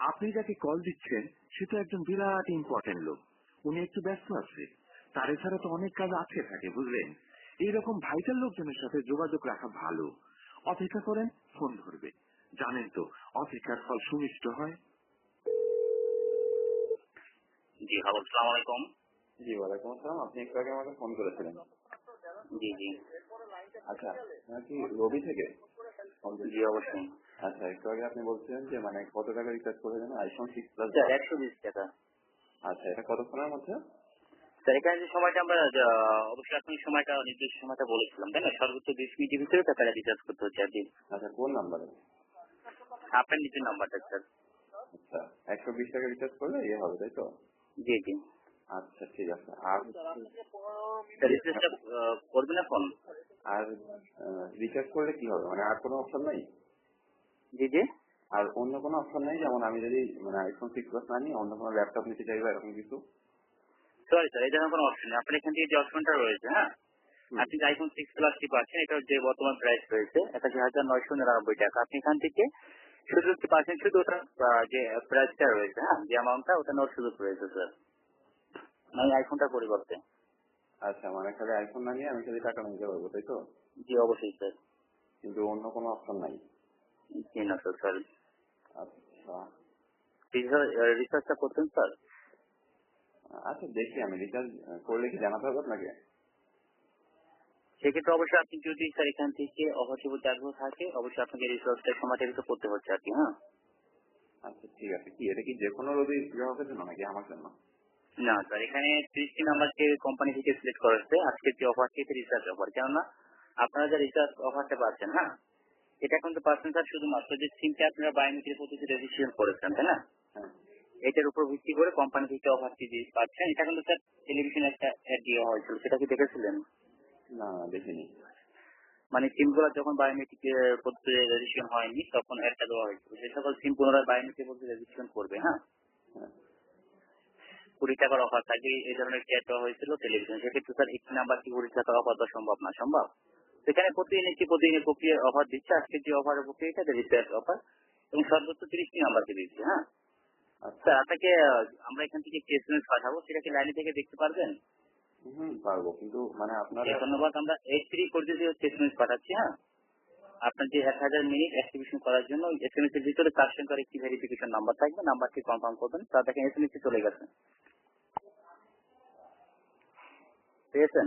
আপনি যাকে কল দিচ্ছেন সে তো একজন বিরাট ইম্পর্টেন্ট লোক। উনি একটু ব্যস্ত আছে। তার এছাড়া তো অনেক কাজ আছে থাকে বুঝলেন? এইরকম ভাইটাল লোকজনের সাথে যোগাযোগ রাখা ভালো। অপেক্ষা করেন ফোন ধরবে। জানেন তো অপেক্ষার ফল সুমিষ্ট হয়। জি হ্যালো সালাম আলাইকুম। জি ওয়ালাইকুম আসসালাম। আপনি একটু আগে আমাকে ফোন করেছিলেন। জি জি। আচ্ছা রবি থেকে? জি অবশ্যই। আচ্ছা একটু আগে আপনি বলছিলেন যে মানে কত টাকা রিচার্জ করে দেন আইফোন সিক্স প্লাস স্যার একশো বিশ টাকা। আচ্ছা এটা কতক্ষণের মধ্যে? স্যার এখানে যে সময়টা আমরা আহ, অবশ্যই আপনি সময়টা নির্দিষ্ট সময়টা বলেছিলাম তাই না? সর্বোচ্চ বিশ মিনিটের ভিতরে টাকাটা রিচার্জ করতে হচ্ছে আর কি আচ্ছা কোন নাম্বারে? আপনার নিজের নাম্বারটা স্যার। আচ্ছা একশো বিশ টাকা রিচার্জ করলে ইয়ে হবে তাই তো? জি জি। আচ্ছা ঠিক আছে। আর রিচার্জটা করবেন এখন? আর রিচার্জ করলে কি হবে? মানে আর কোনো অপশন নেই? জি জি আর অন্য কোনো অপশন নেই যেমন আমি যদি মানে আইফোন সিক্স প্লাস না নিই অন্য কোনো ল্যাপটপ নিতে চাইব এরকম কিছু। সরি স্যার এই ধরনের কোনো অপশন নেই। আপনার এখান থেকে যে অপশনটা রয়েছে হ্যাঁ? আপনি যে আইফোন সিক্স প্লাসটি পাচ্ছেন এটার যে বর্তমান প্রাইস রয়েছে একাশি হাজার নয়শো নিরানব্বই টাকা। আপনি এখান থেকে শুধু পাচ্ছেন শুধু ওটা যে প্রাইসটা রয়েছে হ্যাঁ? যে অ্যামাউন্টটা ওটা নেওয়ার সুযোগ রয়েছে স্যার মানে আইফোনটার পরিবর্তে। আচ্ছা মানে খালি আইফোন না নিয়ে আমি খালি টাকা নিতে পারব তাই তো? জি অবশ্যই স্যার কিন্তু অন্য কোনো অপশন নাই। জি না স্যার সরি আচ্ছা। রিসার্চটা করতেন স্যার আচ্ছা দেখি আমি রিচার্জ করলে কি জানাতে হবে আপনাকে? সেক্ষেত্রে অবশ্যই আপনি যদি স্যার এখান থেকে অবশ্যই আগ্রহ থাকে অবশ্যই আপনাকে রিসার্চটা সময়টা একটু করতে হচ্ছে আর কি হ্যাঁ? আচ্ছা ঠিক আছে। কি এটা কি যে কোনো রবি গ্রাহকের জন্য নাকি আমার জন্য? না স্যার এখানে ত্রিশটি নাম্বারকে কোম্পানি থেকে সিলেক্ট করা হচ্ছে আজকের যে অফারটি রিসার্চ অফার কেননা আপনারা যে রিসার্চ অফারটা পাচ্ছেন হ্যাঁ? এটা কিন্তু পাচ্ছেন স্যার শুধুমাত্র যে সিমটা আপনারা বায়োমেট্রিক পদ্ধতি রেজিস্ট্রেশন করেছেন তাই না? হ্যাঁ। এটার উপর ভিত্তি করে কোম্পানি থেকে অফারটি যে পাচ্ছেন এটা কিন্তু স্যার টেলিভিশনে একটা অ্যাড দেওয়া হয়েছিল সেটা কি দেখেছিলেন? না দেখিনি। মানে সিমগুলো যখন বায়োমেট্রিক পদ্ধতি রেজিস্ট্রেশন হয়নি তখন একটা দেওয়া হয়েছিল। যে সকল সিম পুনরায় বায়োমেট্রিক পদ্ধতি রেজিস্ট্রেশন করবে হ্যাঁ? হ্যাঁ। কুড়ি টাকার অফার থাকবে এই ধরনের একটা দেওয়া হয়েছিল টেলিভিশন সেক্ষেত্রে স্যার একটি নাম্বার কি কুড়ি টাকার অফার দেওয়া সম্ভব না সম্ভব? সেখানে প্রতিদিন একটি প্রতিদিনের প্রক্রিয়ার অফার দিচ্ছে। আজকে যে অফারের প্রক্রিয়াটা রিচার্জ অফার এবং সর্বোচ্চ তিরিশটি নাম্বারকে দিচ্ছে হ্যাঁ? আচ্ছা স্যার আপনাকে আমরা এখান থেকে একটি এসএমএস পাঠাবো। সেটা কি লাইনে থেকে দেখতে পারবেন? হুম পারব। কিন্তু মানে আপনারা ধন্যবাদ আমরা এইট থ্রি হচ্ছে এসএমএস পাঠাচ্ছি হ্যাঁ? আপনার যে এক হাজার মিনিট অ্যাক্টিভেশন করার জন্য এসএমএস এর ভিতরে চার সংখ্যার একটি ভেরিফিকেশন নাম্বার থাকবে। নাম্বারটি কনফার্ম করবেন। তা দেখেন এসএমএস চলে গেছে। পেয়েছেন?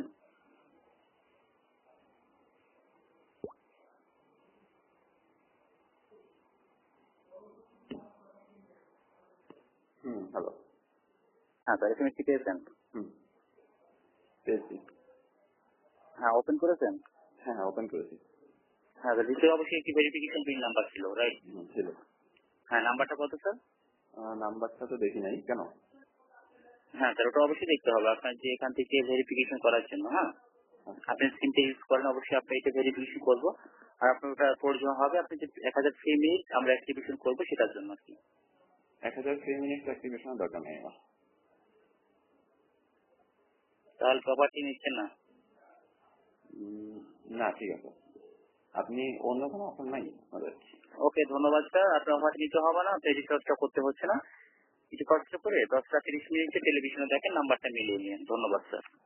হ্যালো হ্যাঁ স্যার এসএমএস টি পেয়েছেন হুম। পেয়েছি। হ্যাঁ ওপেন করেছেন? হ্যাঁ হ্যাঁ ওপেন করেছি। হ্যাঁ স্যার ভিতরে অবশ্যই একটি ভেরিফিকেশন পিন নাম্বার ছিল রাইট ছিল। হ্যাঁ নাম্বারটা কত স্যার নাম্বারটা তো দেখি নাই কেন? হ্যাঁ স্যার ওটা অবশ্যই দেখতে হবে। আপনার যে এখান থেকে ভেরিফিকেশন করার জন্য হ্যাঁ? আচ্ছা। আপনি সিমটা ইউজ করেন অবশ্যই আপনি এটা ভেরিফিকেশন করব। আর আপনার ওটা প্রয়োজন হবে আপনি যে এক হাজার থ্রি মিনিট আমরা অ্যাক্টিভেশন করব সেটার জন্য আর কি। এক হাজার থ্রি মিনিট অ্যাক্টিভেশনের দরকার নেই আমার। তাহলে প্রপার্টি নিচ্ছেন না? না ঠিক আছে। আপনি অন্য কোনো অপশন নাই ওকে ধন্যবাদ স্যার। আপনার অফার নিতে হবে না আপনি রিচার্জটা করতে হচ্ছে না। কিছু কষ্ট করে দশটা তিরিশ মিনিটে টেলিভিশনে দেখেন নাম্বারটা মিলিয়ে নিন। ধন্যবাদ স্যার।